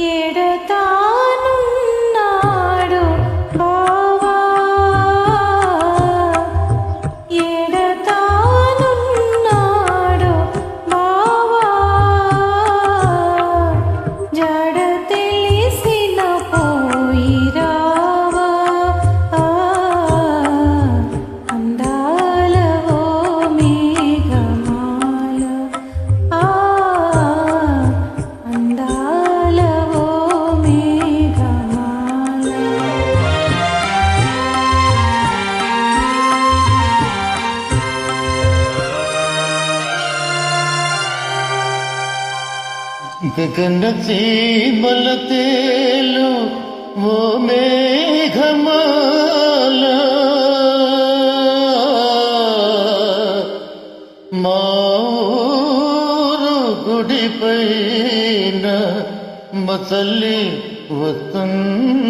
എട గగన సీమల తేలు ఓ మేఘమాల. మా ఊరు గుడిపైన మసలి వస్తున్నావా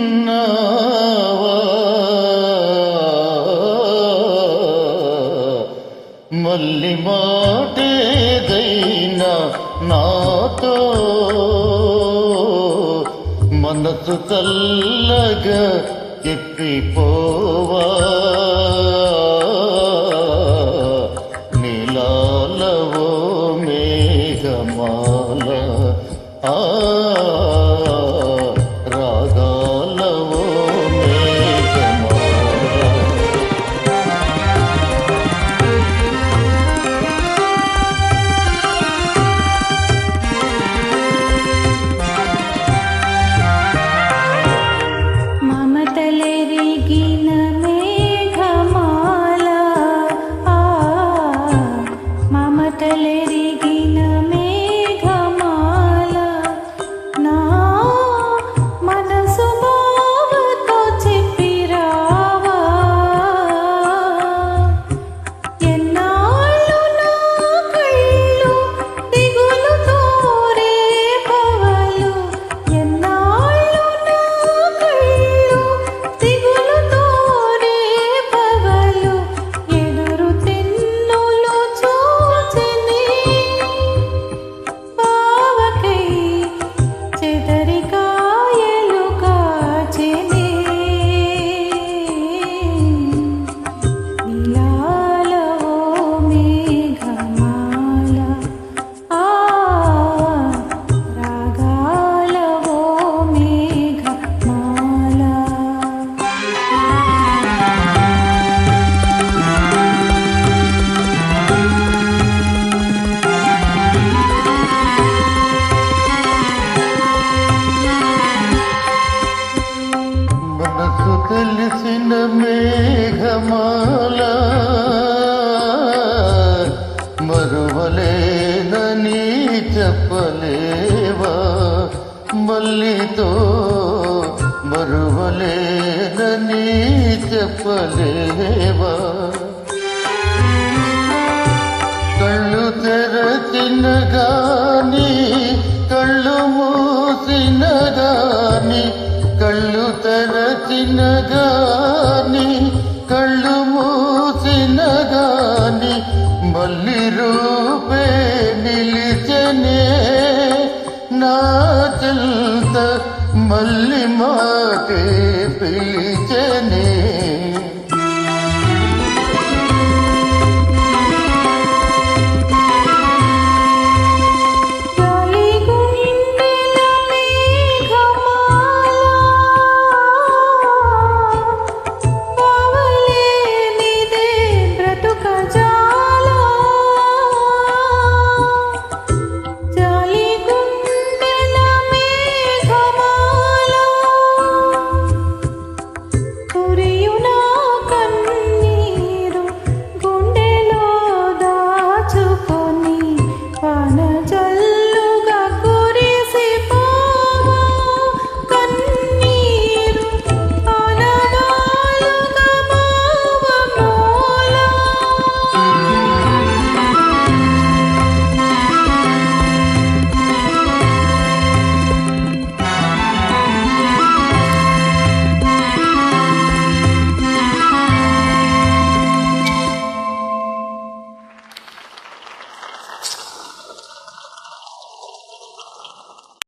మనసు చల్లగా చెప్పిపోవా తెలిసిన మేఘమాల మరువలేదని చెప్పలేవా మల్లితో మరువలేదని చెప్పలేవా కళ్ళు తెరచినగా తెరచిన కళ్ళు మూసినగాని బల్లి రూపే నిలిచనే. నా చెల్త మళ్ళీ మాటే పిలిచనే.